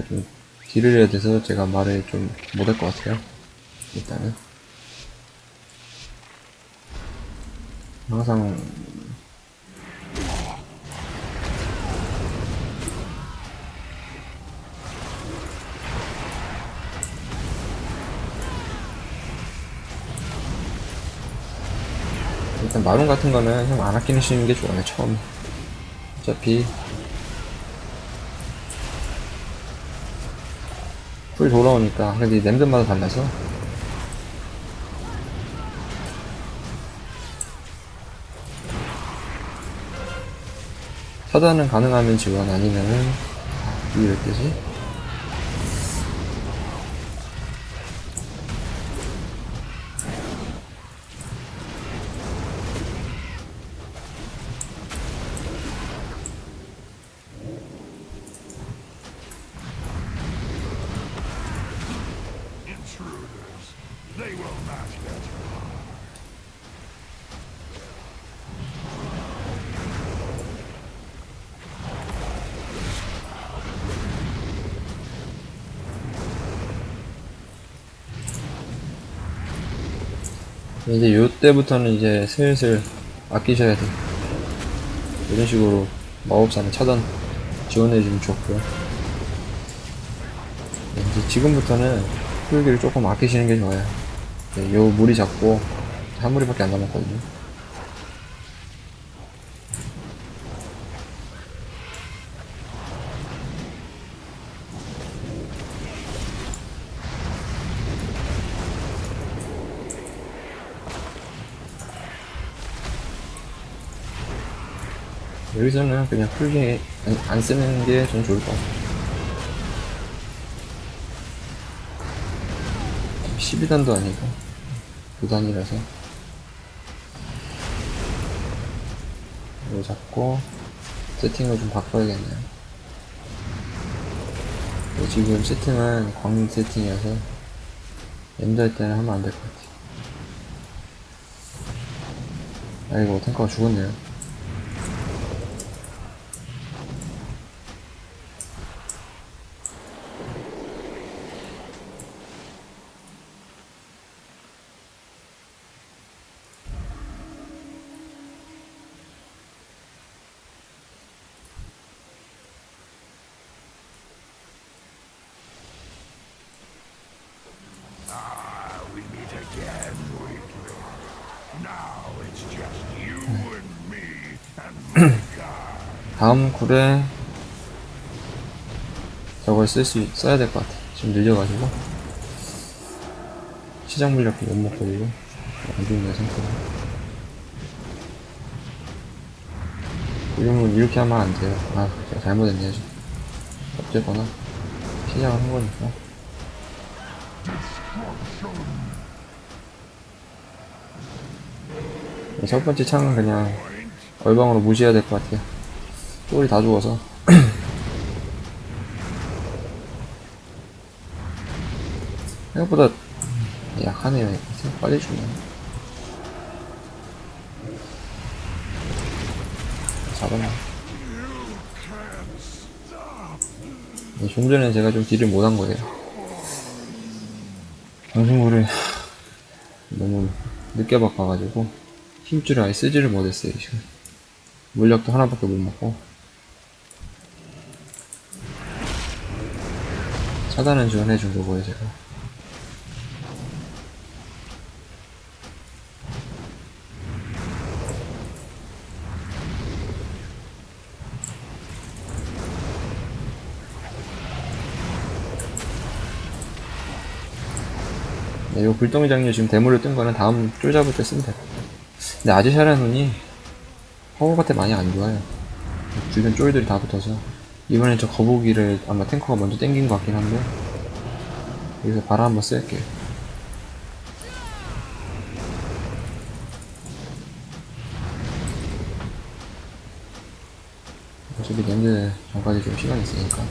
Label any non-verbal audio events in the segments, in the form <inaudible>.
좀 딜을 해야 돼서 제가 말을 좀 못할 것 같아요. 일단은. 항상 일단 마룬 같은 거는 형 안 아끼시는 게 좋아요 처음 어차피 풀 돌아오니까 근데 이 냄새마다 달라서. 차단은 가능하면 지원 아니면은 이럴 때지 이제 요때부터는 이제 슬슬 아끼셔야 돼. 이런 식으로 마법사는 차단 지원해주면 좋고요. 네, 이제 지금부터는 풀기를 조금 아끼시는 게 좋아요. 네, 요 무리 잡고 한 무리밖에 안 남았거든요. 여기서는 그냥 풀기 안, 안 쓰는 게전 좋을 것 같아요. 12단도 아니고 9단이라서 이거 잡고 세팅을 좀 바꿔야겠네요. 지금 세팅은 광 세팅이어서 엠드할 때는 하면 안 될 것 같아요. 아이고 탱커가 죽었네요. <clears throat> 다음 굴에 저걸 쓸 수, 써야 될 것 같아. 지금 늘려가지고. 시장 물약도 못 먹고 이거. 안 죽네, 상태가. 이러면 이렇게 하면 안 돼요. 아, 제가 잘못했네요. 어쨌거나, 시작을 한 거니까. 첫 번째 창은 그냥 얼방으로 무시해야 될 것 같아요. 쫄이 다 죽어서. <clears throat> 생각보다 약하네요. 생각 빨리 죽네. 잡았나? 네, 좀 전에 제가 좀 딜을 못한 거예요. 방송물을 <sighs> 너무 늦게 바꿔가지고 힘줄을 아예 쓰지를 못했어요 지금. 물약도 하나밖에 못 먹고 차단은 지원해준 거고요 제가 네, 요 불덩이 장류 지금 대물로 뜬 거는 다음 쫄 잡을 때 쓰면 같아요. 근데 아지샤라 눈이 허브밭에 많이 안 좋아요. 주변 쫄들이 다 붙어서 이번엔 저 거북이를 아마 탱커가 먼저 땡긴 것 같긴 한데 여기서 바로 한번 쓸게요. 어차피 냄새 전까지 좀 시간이 있으니까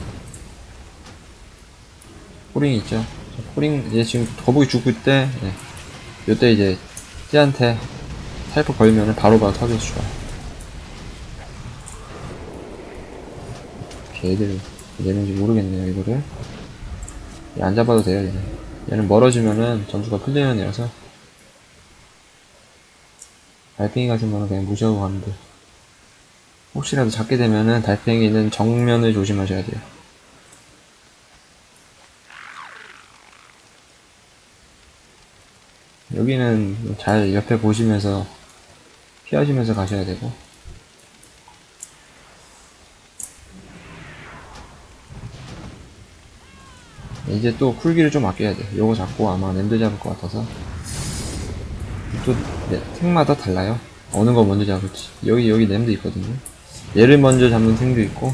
포링이 있죠. 저 포링 이제 지금 거북이 죽고 있대. 네. 요때 이제 띠한테 타이프 걸면은 바로 바로 터져서 좋아. 걔들 되는지 모르겠네요, 이거를. 얘 안 잡아도 돼요, 얘는. 얘는 멀어지면은 전투가 풀리는 애라서. 달팽이 같은 거는 그냥 무시하고 돼. 혹시라도 잡게 되면은 달팽이는 정면을 조심하셔야 돼요. 여기는 잘 옆에 보시면서 피하시면서 가셔야 되고. 이제 또 쿨기를 좀 아껴야 돼. 요거 잡고 아마 랜드 잡을 것 같아서. 또 네, 탱마다 달라요. 어느 거 먼저 잡을지. 여기 여기 램도 있거든요. 얘를 먼저 잡는 탱도 있고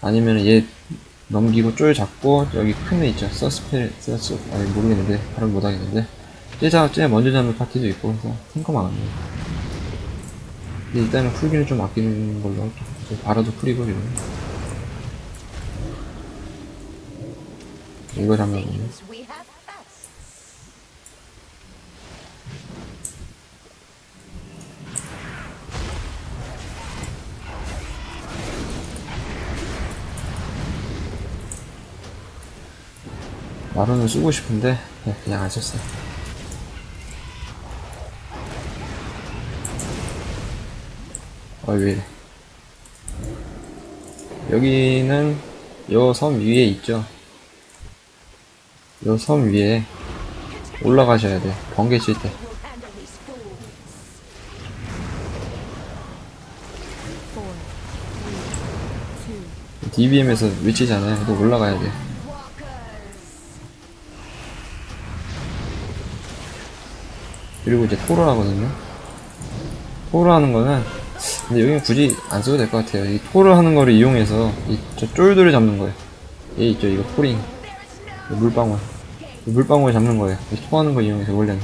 아니면 얘 넘기고 쫄 잡고 여기 큰 애 있죠. 서스펠 서스 아니 모르겠는데 발음 못하겠는데 쟤 잡, 쟤 먼저 잡는 파티도 있고 그래서 해요. 근데 일단은 풀기는 좀 아끼는 걸로 할게요. 저 바라도 풀이고 이러면 이거 have best. 마루는 쓰고 싶은데 네, 그냥 안 썼어요. 어왜? 여기는 요 섬 위에 있죠. 요 섬 위에 올라가셔야 돼. 번개 칠 때. DBM에서 위치잖아요. 또 올라가야 돼. 그리고 이제 토를 하거든요. 토를 하는 거는 근데 여기는 굳이 안 써도 될 것 같아요. 이 토를 하는 거를 이용해서 이 저 쫄들을 잡는 거예요. 얘 있죠, 이거 토링. 이 물방울. 이 물방울 잡는 거예요. 이 토하는 거 이용해서 원래는.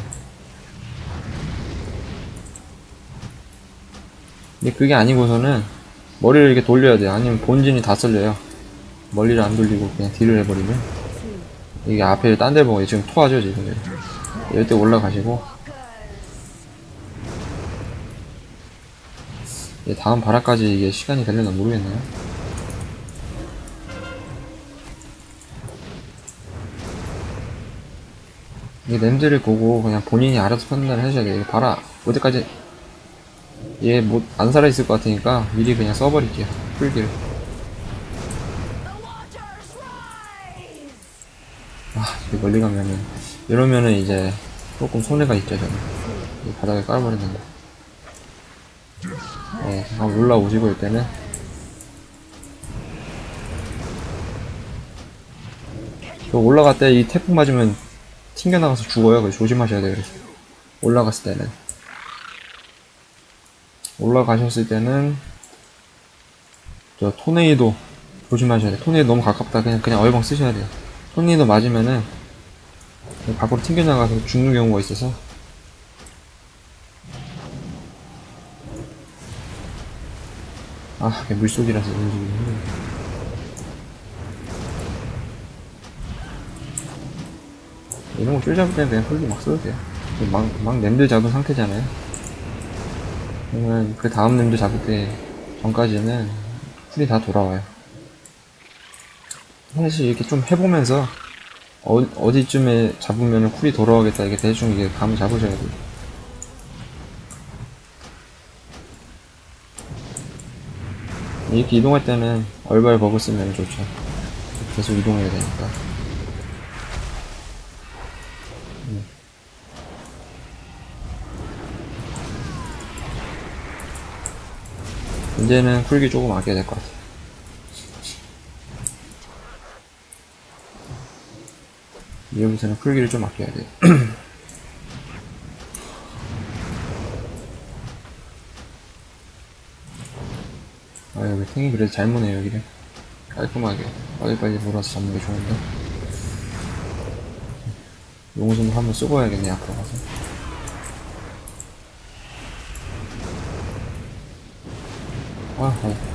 근데 그게 아니고서는 머리를 이렇게 돌려야 돼요. 아니면 본진이 다 썰려요. 머리를 안 돌리고 그냥 딜을 해버리면 이게 앞에 딴 데 보고 지금 토하죠 지금. 이럴 때 올라가시고 다음 바라까지 이게 시간이 되려나 모르겠네요. 이 램드를 보고 그냥 본인이 알아서 판단을 하셔야 돼요. 이거 바라 어디까지 얘 못 안 살아 있을 것 같으니까 미리 그냥 써버릴게요. 풀기를. 아, 이게 멀리 가면은 이러면은 이제 조금 손해가 있죠 저는. 이 바닥에 깔아버리는데. 네, 한번 올라오시고 저 올라갈 때 이 태풍 맞으면 튕겨나가서 죽어요. 그래서 조심하셔야 돼요. 올라갔을 때는 올라가셨을 때는 저 토네이도 조심하셔야 돼요. 토네이도 너무 가깝다. 그냥 그냥 얼방 쓰셔야 돼요. 토네이도 맞으면은 밖으로 튕겨나가서 죽는 경우가 있어서 아, 물속이라서 움직이기 힘들네. 이런 거 쫄 잡을 때는 그냥 홀리 막 써도 돼요. 막, 막 램들 잡은 상태잖아요. 그러면 그 다음 램들 잡을 때 전까지는 쿨이 다 돌아와요. 사실 이렇게 좀 해보면서 어, 어디쯤에 잡으면 쿨이 돌아오겠다 이게 대충 이게 감을 잡으셔야 돼요. 이렇게 이동할 때는 얼발 버그 쓰면 좋죠. 계속 이동해야 되니까. 이제는 쿨기 조금 아껴야 될 것 같아요. 이제부터는 쿨기를 좀 아껴야 돼요. <clears throat> 아 여기 탱이 그래도 잘 무네 여기를 깔끔하게 빨리빨리 몰아서 잡는 게 좋은데 용숨 한번 쓰고 와야겠네 앞으로 가서 아, 아.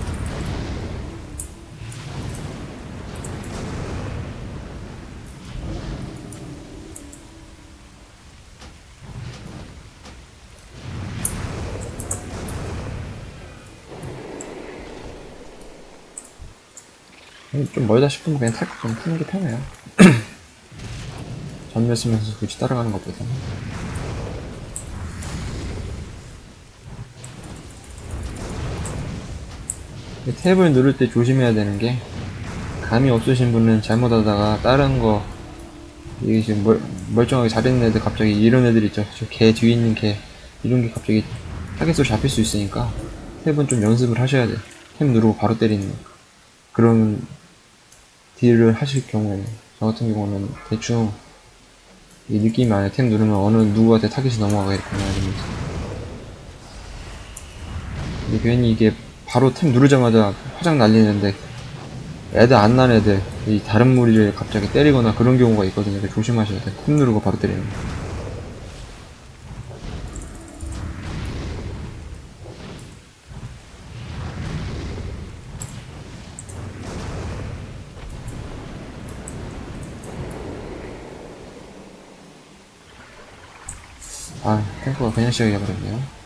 좀 멀다 싶으면 그냥 탈것 좀 푸는 게 편해요. <clears throat> 전멸 쓰면서 굳이 따라가는 것보다. 탭을 누를 때 조심해야 되는 게 감이 없으신 분은 잘못하다가 다른 거 이게 지금 멀, 멀쩡하게 잘했는 애들 갑자기 이런 애들 있죠. 저 개 뒤에 있는 개 이런 게 갑자기 타겟으로 잡힐 수 있으니까 탭은 좀 연습을 하셔야 돼. 탭 누르고 바로 때리는 그런 딜을 하실 경우에는 저 같은 경우는 대충 이 느낌이 안에 탭 누르면 어느 누구한테 타겟이 넘어가게 이렇게 나야 됩니다. 이게 괜히 이게 바로 탭 누르자마자 화장 날리는데 애들 안 난 애들 이 다른 무리를 갑자기 때리거나 그런 경우가 있거든요. 조심하셔야 돼요. 탭 누르고 바로 때리는 거. 아, 탱크가 그냥 시작해버렸네요.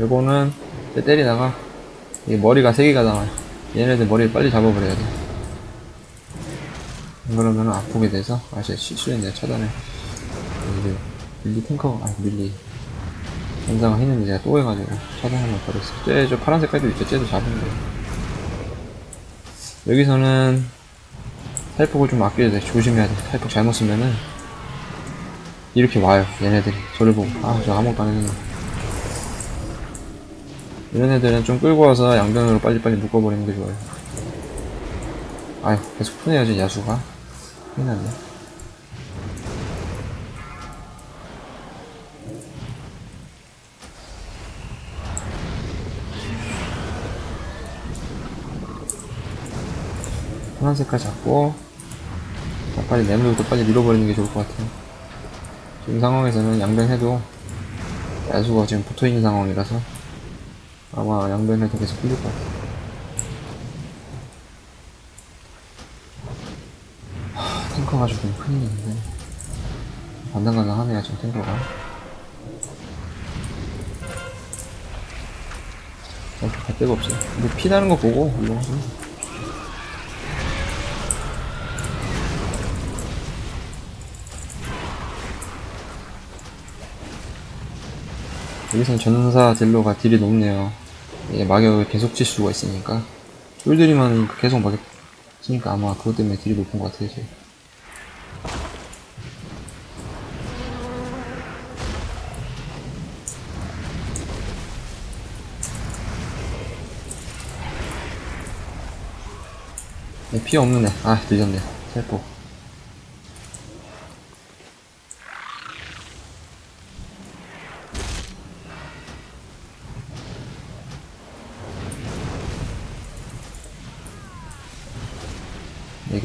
요거는 때리다가 이 머리가 세 개가 나와요. 얘네들 머리를 빨리 잡아버려야 돼. 안 그러면 아프게 돼서 아 진짜 실수했네 차단을 이제 밀리 탱커 아 밀리 전상을 했는데 제가 또 해가지고 차단하면 버렸어. 쟤저 파란 색 깔도 있죠. 쟤도 잡은 거예요. 여기서는 탈폭을 좀 아껴야 돼. 조심해야 돼. 탈폭 잘못 쓰면은 이렇게 와요. 얘네들이 저를 보고 아 저 아무것도 안 했는데 이런 애들은 좀 끌고 와서 양변으로 빨리빨리 묶어버리는 게 좋아요. 아유, 계속 푸네야지, 야수가. 큰일 났네. 파란 색깔 잡고, 자, 빨리 내물부터 빨리 밀어버리는 게 좋을 것 같아요. 지금 상황에서는 양변해도 야수가 지금 붙어있는 상황이라서 아마 양변에도 계속 풀릴 것 같아요. 하, 탱커가 조금 큰일인데 간당간당 하네요 지금 탱커가. 이렇게 갈 데가 없어요. 근데 피 나는 거 보고 올라가서 여기선 전사 딜러가 딜이 높네요 이게 막역을 계속 칠 수가 있으니까 쫄들이만 계속 막역 치니까 아마 그것 때문에 딜이 높은 것 같아요 지금. 네, 피 없는 애. 아, 늦었네. 살포.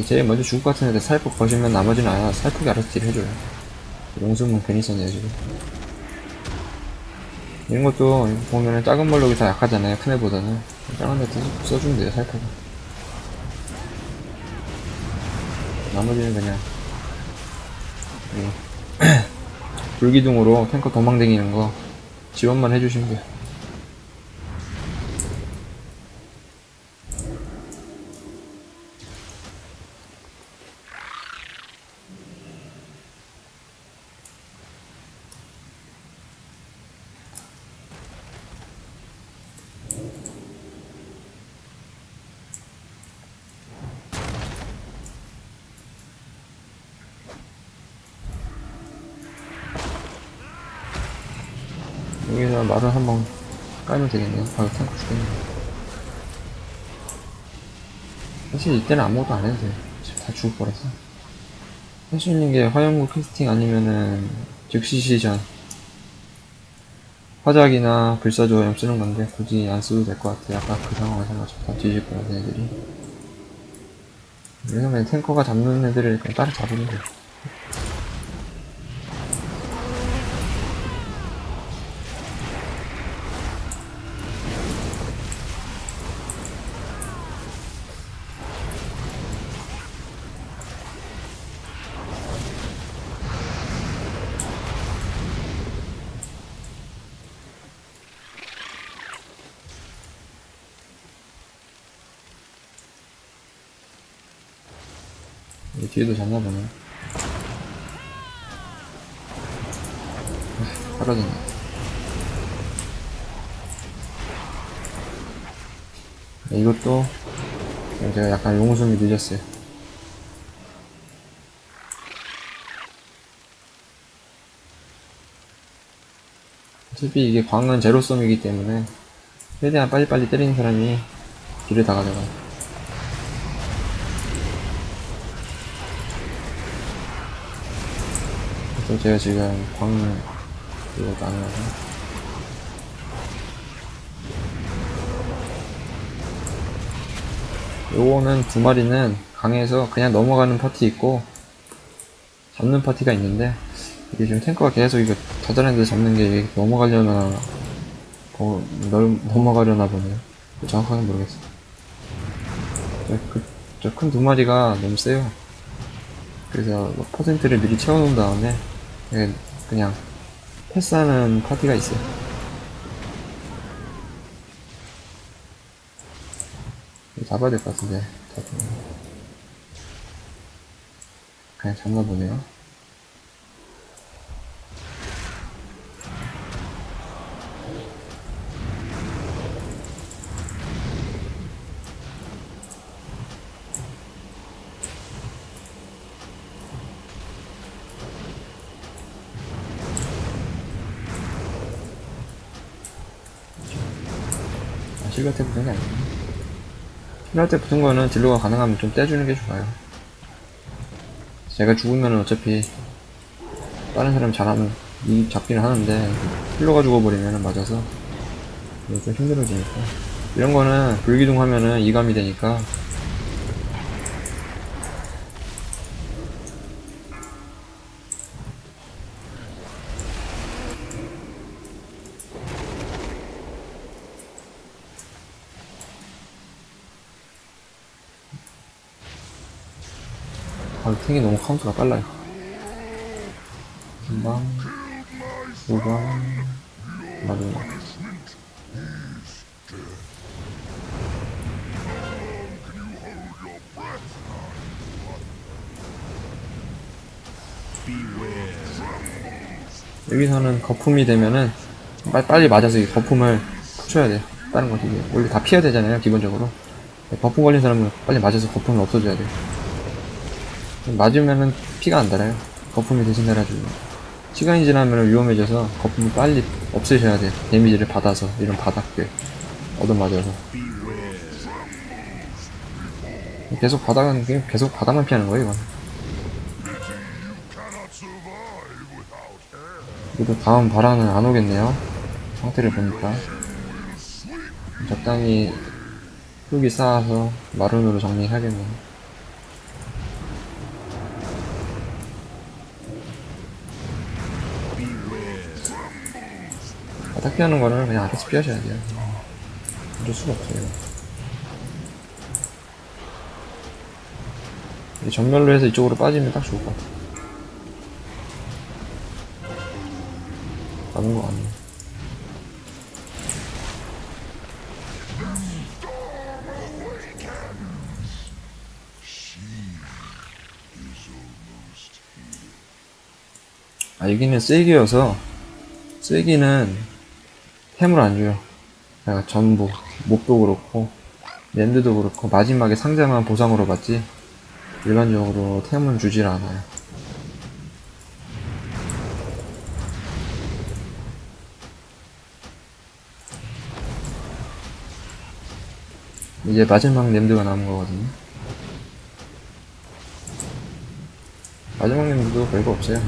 제일 먼저 죽을 것 같은 애들 살폭 거시면 나머지는 아, 살폭이 알아서 딜 해줘요. 용숨은 괜히 썼네요, 지금. 이런 것도 보면은 작은 멀록이 다 약하잖아요, 큰 애보다는. 작은 애들 써주면 돼요, 살폭은. 나머지는 그냥, 이 <clears throat> 불기둥으로 탱커 도망다니는 거 지원만 해주시면 돼요. 여기서 말을 한번 깔면 되겠네요. 바로 탱크 죽겠네. 사실 이때는 아무것도 안 해도 돼요. 다 죽을 거라서. 할 수 있는 게 화염구 캐스팅 아니면은 즉시 시전. 화작이나 불사조염 쓰는 건데 굳이 안 써도 될 것 같아요. 아까 그 상황에서 맞춰 다 뒤질 거라서 애들이. 그냥 탱커가 잡는 애들을 그냥 따라 잡으면 돼요. 뒤에도 잡나 보네. 아, 사라졌네. 네, 이것도 제가 약간 용숨이 늦었어요. 어차피 이게 광은 제로섬이기 때문에 최대한 빨리빨리 때리는 사람이 뒤를 다 가져가요. 그래서 제가 지금 광을 이거 나눠서. 요거는 두 마리는 강에서 그냥 넘어가는 파티 있고 잡는 파티가 있는데 이게 지금 탱커가 계속 이거 다자랜드 잡는 게 넘어가려나 어, 넓, 넘어가려나 보네요 정확하게 모르겠어. 저큰두 마리가 너무 세요. 그래서 뭐 퍼센트를 미리 채워놓은 다음에 그냥- 그냥 패스하는 파티가 있어요 잡아야 될 것 같은데. 그냥 잡나 보네요 아, 실갈 때 붙은 게 아니고 실갈 때 붙은 거는 딜로가 가능하면 좀 떼주는 게 좋아요. 제가 죽으면은 어차피 다른 사람 잘하면 이 잡기는 하는데 힐러가 죽어버리면은 맞아서 좀 힘들어지니까. 이런 거는 불기둥 하면은 이감이 되니까 아, 탱이 너무 카운트가 빨라요. 금방, 후방, 마지막. 여기서는 거품이 되면은 빨- 빨리 맞아서 이 거품을 붙여야 돼요. 다른 거 되게 원래 다 피해야 되잖아요, 기본적으로. 거품 걸린 사람은 빨리 맞아서 거품을 없애줘야 돼요. 맞으면은 피가 안 달아요. 거품이 대신 달아주고. 시간이 지나면 위험해져서 거품을 빨리 없애셔야 돼요. 데미지를 받아서, 이런 바닥들. 얻어맞아서. 계속 바닥은, 계속 바닥만 피하는 거예요, 이건. 그래도 다음 바람은 안 오겠네요. 상태를 보니까. 적당히 흙이 쌓아서 마룬으로 정리하겠네요. 피하는 거는 그냥 알아서 피하셔야 돼요. 어쩔 수가 없어요. 이 전멸로 해서 이쪽으로 빠지면 딱 좋을 것 같아. 가는 거 아니에요. 아, 여기는 쐐기여서, 쐐기는 템을 안 줘요. 그러니까 전부, 목도 그렇고, 랜드도 그렇고, 마지막에 상자만 보상으로 받지, 일반적으로 템은 주질 않아요. 이제 마지막 램드가 남은 거거든요. 마지막 램드도 별거 없어요.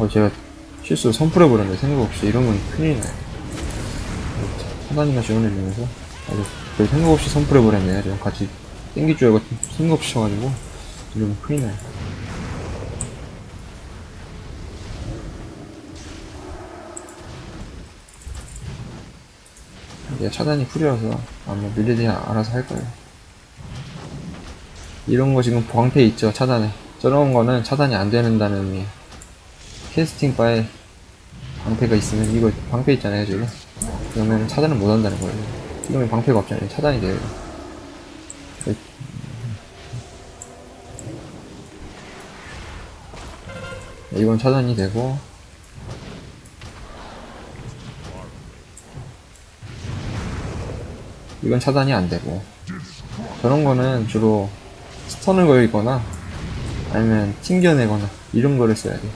어, 제가 실수 선풀해버렸네. 생각 없이. 이러면 큰일 나요. 하단이나 지원해주면서 아주 별 생각 없이 선풀해버렸네요. 제가 같이 땡길 줄 알고 생각 없이 쳐가지고 이러면 큰일 나요. 얘 차단이 풀이어서 아마 밀리지 알아서 할 거예요. 이런 거 지금 광패 있죠, 차단에. 저런 거는 차단이 안 되는다는 의미. 캐스팅 바에 방패가 있으면 이거 방패 있잖아요, 지금. 그러면 차단을 못 한다는 거예요. 지금 방패가 없잖아요. 차단이 돼요. 네, 이건 차단이 되고 이건 차단이 안 되고 저런 거는 주로 스턴을 걸거나 아니면 튕겨내거나 이런 거를 써야 돼.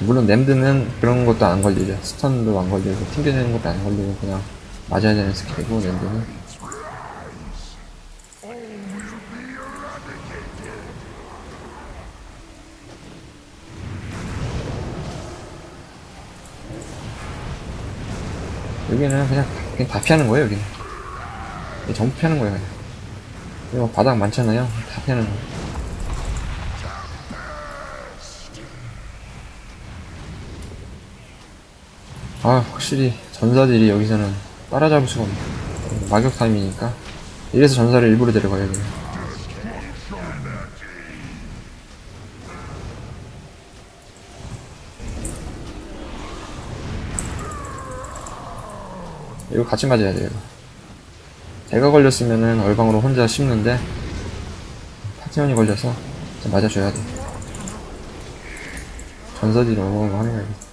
물론 램드는 그런 것도 안 걸리죠. 스턴도 안 걸리고 튕겨내는 것도 안 걸리고 그냥 맞아야 되는 스킬이고 램드는. 여기는 그냥, 그냥 다 피하는 거예요 여기는. 여기 전부 피하는 거예요 그냥. 이거 바닥 많잖아요. 다 피하는 거예요 아 확실히 전사들이 여기서는 따라잡을 수가 없네 마격 타임이니까 이래서 전사를 일부러 데려가요 그냥 이거 같이 맞아야 돼요. 제가 걸렸으면은 얼방으로 혼자 씹는데 파티원이 걸려서 맞아줘야 돼 전사들이 어마어마하네요.